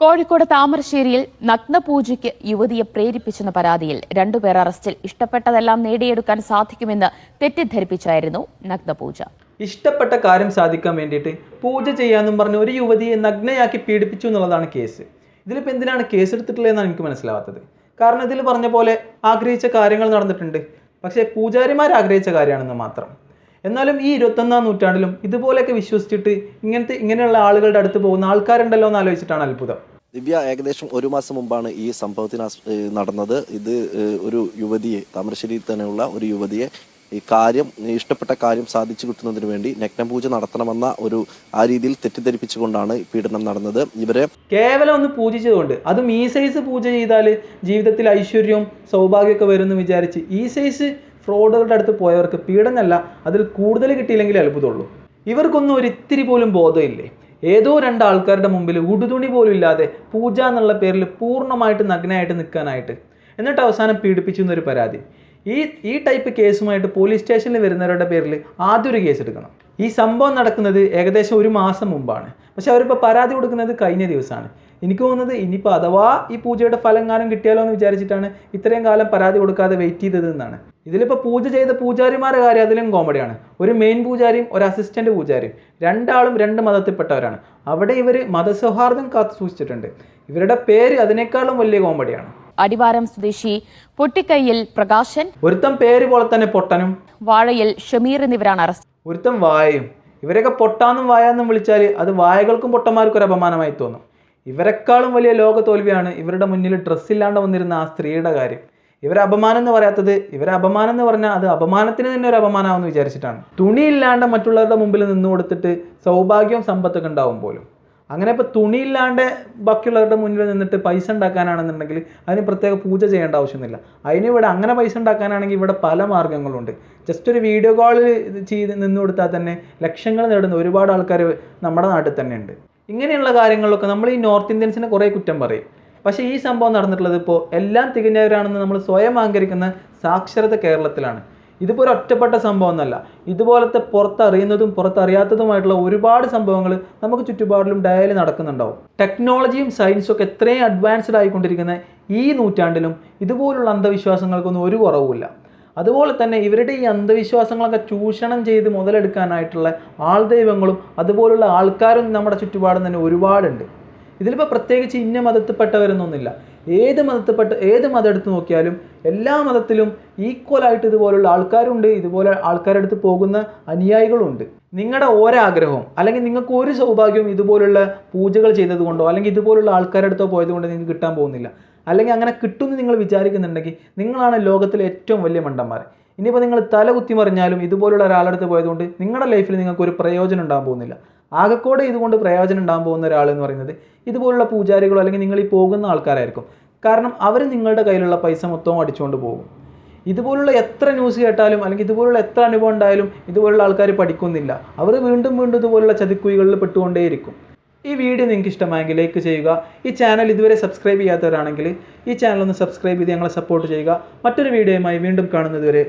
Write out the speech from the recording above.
കോഴിക്കോട് താമരശ്ശേരിയിൽ നഗ്നപൂജയ്ക്ക് യുവതിയെ പ്രേരിപ്പിച്ചെന്ന പരാതിയിൽ രണ്ടുപേർ അറസ്റ്റിൽ. ഇഷ്ടപ്പെട്ടതെല്ലാം നേടിയെടുക്കാൻ സാധിക്കുമെന്ന് തെറ്റിദ്ധരിപ്പിച്ചായിരുന്നു നഗ്നപൂജ. ഇഷ്ടപ്പെട്ട കാര്യം സാധിക്കാൻ വേണ്ടിയിട്ട് പൂജ ചെയ്യാമെന്നും പറഞ്ഞ് ഒരു യുവതിയെ നഗ്നയാക്കി പീഡിപ്പിച്ചു എന്നുള്ളതാണ് കേസ്. ഇതിലിപ്പോൾ എന്തിനാണ് കേസ് എടുത്തിട്ടുള്ളതെന്നാണ് എനിക്ക് മനസ്സിലാവാത്തത്. കാരണം ഇതിൽ പറഞ്ഞ പോലെ ആഗ്രഹിച്ച കാര്യങ്ങൾ നടന്നിട്ടുണ്ട്. പക്ഷേ പൂജാരിമാർ ആഗ്രഹിച്ച കാര്യമാണെന്ന് മാത്രം. എന്നാലും ഈ ഇരുപത്തൊന്നാം നൂറ്റാണ്ടിലും ഇതുപോലെയൊക്കെ വിശ്വസിച്ചിട്ട് ഇങ്ങനത്തെ ഇങ്ങനെയുള്ള ആളുകളുടെ അടുത്ത് പോകുന്ന ആൾക്കാരുണ്ടല്ലോ എന്ന് ആലോചിച്ചിട്ടാണ് അത്ഭുതം. ദിവ്യ ഏകദേശം ഒരു മാസം മുമ്പാണ് ഈ സംഭവത്തിന് നടന്നത്. ഇത് ഒരു യുവതിയെ താമരശ്ശേരിയിൽ തന്നെയുള്ള ഒരു യുവതിയെ ഈ കാര്യം ഇഷ്ടപ്പെട്ട കാര്യം സാധിച്ചു കിട്ടുന്നതിന് വേണ്ടി നഗ്നപൂജ നടത്തണമെന്ന ഒരു ആ രീതിയിൽ തെറ്റിദ്ധരിപ്പിച്ചുകൊണ്ടാണ് പീഡനം നടന്നത്. ഇവരെ കേവലം ഒന്ന് പൂജിച്ചതുകൊണ്ട് അതും ഈ സൈസ് പൂജ ചെയ്താൽ ജീവിതത്തിൽ ഐശ്വര്യവും സൗഭാഗ്യമൊക്കെ വരുമെന്ന് വിചാരിച്ച് ഈ സൈസ് ഫ്രോഡുകളുടെ അടുത്ത് പോയവർക്ക് പീഡനമല്ല അതിൽ കൂടുതൽ കിട്ടിയില്ലെങ്കിൽ അത്ഭുതമുള്ളൂ. ഇവർക്കൊന്നും ഒരു ഇത്തിരി പോലും ബോധമില്ലേ? ഏതോ രണ്ട് ആൾക്കാരുടെ മുമ്പിൽ ഉടുതുണി പോലും ഇല്ലാതെ പൂജ എന്നുള്ള പേരിൽ പൂർണമായിട്ട് നഗ്നായിട്ട് നിൽക്കാനായിട്ട്. എന്നിട്ട് അവസാനം പീഡിപ്പിച്ചു എന്നൊരു പരാതി. ഈ ഈ ടൈപ്പ് കേസുമായിട്ട് പോലീസ് സ്റ്റേഷനിൽ വരുന്നവരുടെ പേരിൽ ആദ്യം ഒരു കേസ് എടുക്കണം. ഈ സംഭവം നടക്കുന്നത് ഏകദേശം ഒരു മാസം മുമ്പാണ്. പക്ഷെ അവരിപ്പോൾ പരാതി കൊടുക്കുന്നത് കഴിഞ്ഞ ദിവസമാണ്. എനിക്ക് തോന്നുന്നത് ഇനിയിപ്പോൾ അഥവാ ഈ പൂജയുടെ ഫലങ്ങാനം കിട്ടിയാലോ എന്ന് വിചാരിച്ചിട്ടാണ് ഇത്രയും കാലം പരാതി കൊടുക്കാതെ വെയിറ്റ് ചെയ്തത് എന്നാണ്. ഇതിലിപ്പോൾ പൂജ ചെയ്ത പൂജാരിമാരുടെ കാര്യം അതിലും കോമഡിയാണ് ഒരു മെയിൻ പൂജാരിയും ഒരു അസിസ്റ്റന്റ് പൂജാരിയും രണ്ടാളും രണ്ട് മതത്തിൽപ്പെട്ടവരാണ്. അവിടെ ഇവർ മതസൗഹാർദ്ദം കാത്തു സൂക്ഷിച്ചിട്ടുണ്ട്. ഇവരുടെ പേര് അതിനേക്കാളും വലിയ കോമഡിയാണ് അടിവാരം സ്വദേശി പൊട്ടിക്കൈയിൽ പ്രകാശൻ ഒരുത്തം പേര് പോലെ തന്നെ പൊട്ടനും വാഴയിൽ ഷമീർ എന്നിവരാണ് അറസ്റ്റ്. ഒരുത്തം വായയും. ഇവരൊക്കെ പൊട്ടാന്നും വായാന്നും വിളിച്ചാൽ അത് വായകൾക്കും പൊട്ടന്മാർക്കും ഒരു അപമാനമായി തോന്നും. ഇവരെക്കാളും വലിയ ലോക തോൽവിയാണ് ഇവരുടെ മുന്നിൽ ഡ്രസ്സില്ലാണ്ട് വന്നിരുന്ന ആ സ്ത്രീയുടെ കാര്യം. ഇവരെ അപമാനം എന്ന് പറയാത്തത് ഇവരെ അപമാനം എന്ന് പറഞ്ഞാൽ അത് അപമാനത്തിന് തന്നെ ഒരു അപമാനമാണെന്ന് വിചാരിച്ചിട്ടാണ്. തുണിയില്ലാണ്ട് മറ്റുള്ളവരുടെ മുമ്പിൽ നിന്ന് കൊടുത്തിട്ട് സൗഭാഗ്യവും സമ്പത്തൊക്കെ ഉണ്ടാവും പോലും. അങ്ങനെ ഇപ്പോൾ തുണിയില്ലാണ്ട് ബാക്കിയുള്ളവരുടെ മുന്നിൽ നിന്നിട്ട് പൈസ ഉണ്ടാക്കാനാണെന്നുണ്ടെങ്കിൽ അതിന് പ്രത്യേക പൂജ ചെയ്യേണ്ട ആവശ്യമൊന്നുമില്ല. അതിന് ഇവിടെ അങ്ങനെ പൈസ ഉണ്ടാക്കാനാണെങ്കിൽ ഇവിടെ പല മാർഗങ്ങളുണ്ട്. ജസ്റ്റ് ഒരു വീഡിയോ കോളിൽ ചെയ്ത് നിന്ന് കൊടുത്താൽ തന്നെ ലക്ഷങ്ങൾ നേടുന്ന ഒരുപാട് ആൾക്കാർ നമ്മുടെ നാട്ടിൽ തന്നെ ഉണ്ട് ഇങ്ങനെയുള്ള കാര്യങ്ങളിലൊക്കെ നമ്മൾ ഈ നോർത്ത് ഇന്ത്യൻസിനെ കുറേ കുറ്റം പറയും. പക്ഷേ ഈ സംഭവം നടന്നിട്ടുള്ളത് ഇപ്പോൾ എല്ലാം തികഞ്ഞവരാണെന്ന് നമ്മൾ സ്വയം അഹങ്കരിക്കുന്ന സാക്ഷരത കേരളത്തിലാണ്. ഇതിപ്പോൾ ഒരു ഒറ്റപ്പെട്ട സംഭവമൊന്നുമല്ല. ഇതുപോലത്തെ പുറത്തറിയുന്നതും പുറത്തറിയാത്തതുമായിട്ടുള്ള ഒരുപാട് സംഭവങ്ങൾ നമുക്ക് ചുറ്റുപാടിലും ഡയലി നടക്കുന്നുണ്ടാവും. ടെക്നോളജിയും സയൻസും ഒക്കെ എത്രയും അഡ്വാൻസ്ഡ് ആയിക്കൊണ്ടിരിക്കുന്ന ഈ നൂറ്റാണ്ടിലും ഇതുപോലുള്ള അന്ധവിശ്വാസങ്ങൾക്കൊന്നും ഒരു കുറവുമില്ല. അതുപോലെ തന്നെ ഇവരുടെ ഈ അന്ധവിശ്വാസങ്ങളൊക്കെ ചൂഷണം ചെയ്ത് മുതലെടുക്കാനായിട്ടുള്ള ആൾദൈവങ്ങളും അതുപോലുള്ള ആൾക്കാരും നമ്മുടെ ചുറ്റുപാടും തന്നെ ഒരുപാടുണ്ട്. ഇതിലിപ്പോൾ പ്രത്യേകിച്ച് ഇന്ന മതത്തിൽപ്പെട്ടവരെന്നൊന്നുമില്ല ഏത് മതത്തിൽപ്പെട്ട ഏത് മതം എടുത്ത് നോക്കിയാലും എല്ലാ മതത്തിലും ഈക്വലായിട്ട് ഇതുപോലുള്ള ആൾക്കാരുണ്ട്. ഇതുപോലെ ആൾക്കാരുടെ അടുത്ത് പോകുന്ന അനുയായികളുണ്ട്. നിങ്ങളുടെ ഒരാഗ്രഹവും അല്ലെങ്കിൽ നിങ്ങൾക്ക് ഒരു സൗഭാഗ്യവും ഇതുപോലുള്ള പൂജകൾ ചെയ്തത് കൊണ്ടോ അല്ലെങ്കിൽ ഇതുപോലുള്ള ആൾക്കാരുടെ അടുത്തോ പോയത് കൊണ്ടോ നിങ്ങൾക്ക് കിട്ടാൻ പോകുന്നില്ല. അല്ലെങ്കിൽ അങ്ങനെ കിട്ടുമെന്ന് നിങ്ങൾ വിചാരിക്കുന്നുണ്ടെങ്കിൽ നിങ്ങളാണ് ലോകത്തിലെ ഏറ്റവും വലിയ മണ്ടന്മാർ ഇനിയിപ്പോൾ നിങ്ങൾ തല കുത്തി മറിഞ്ഞാലും ഇതുപോലുള്ള ഒരാളുടെ അടുത്ത് പോയതുകൊണ്ട് നിങ്ങളുടെ ലൈഫിൽ നിങ്ങൾക്ക് ഒരു പ്രയോജനം ഉണ്ടാകാൻ പോകുന്നില്ല. ആകെക്കൂടെ ഇതുകൊണ്ട് പ്രയോജനം ഉണ്ടാകാൻ പോകുന്ന ഒരാൾ എന്ന് പറയുന്നത് ഇതുപോലുള്ള പൂജാരികളോ അല്ലെങ്കിൽ നിങ്ങൾ ഈ പോകുന്ന ആൾക്കാരായിരിക്കും. കാരണം അവർ നിങ്ങളുടെ കയ്യിലുള്ള പൈസ മൊത്തവും അടിച്ചുകൊണ്ട് പോകും. ഇതുപോലുള്ള എത്ര ന്യൂസ് കേട്ടാലും അല്ലെങ്കിൽ ഇതുപോലുള്ള എത്ര അനുഭവം ഉണ്ടായാലും ഇതുപോലുള്ള ആൾക്കാർ പഠിക്കുന്നില്ല. അവർ വീണ്ടും വീണ്ടും ഇതുപോലുള്ള ചതിക്കുഴികളിൽ പെട്ടുകൊണ്ടേയിരിക്കും. ഈ വീഡിയോ നിങ്ങൾക്ക് ഇഷ്ടമായെങ്കിൽ ലൈക്ക് ചെയ്യുക. ഈ ചാനൽ ഇതുവരെ സബ്സ്ക്രൈബ് ചെയ്യാത്തവരാണെങ്കിൽ ഈ ചാനൽ ഒന്ന് സബ്സ്ക്രൈബ് ചെയ്ത് ഞങ്ങളെ സപ്പോർട്ട് ചെയ്യുക. മറ്റൊരു വീഡിയോയുമായി വീണ്ടും കാണുന്നതുവരെ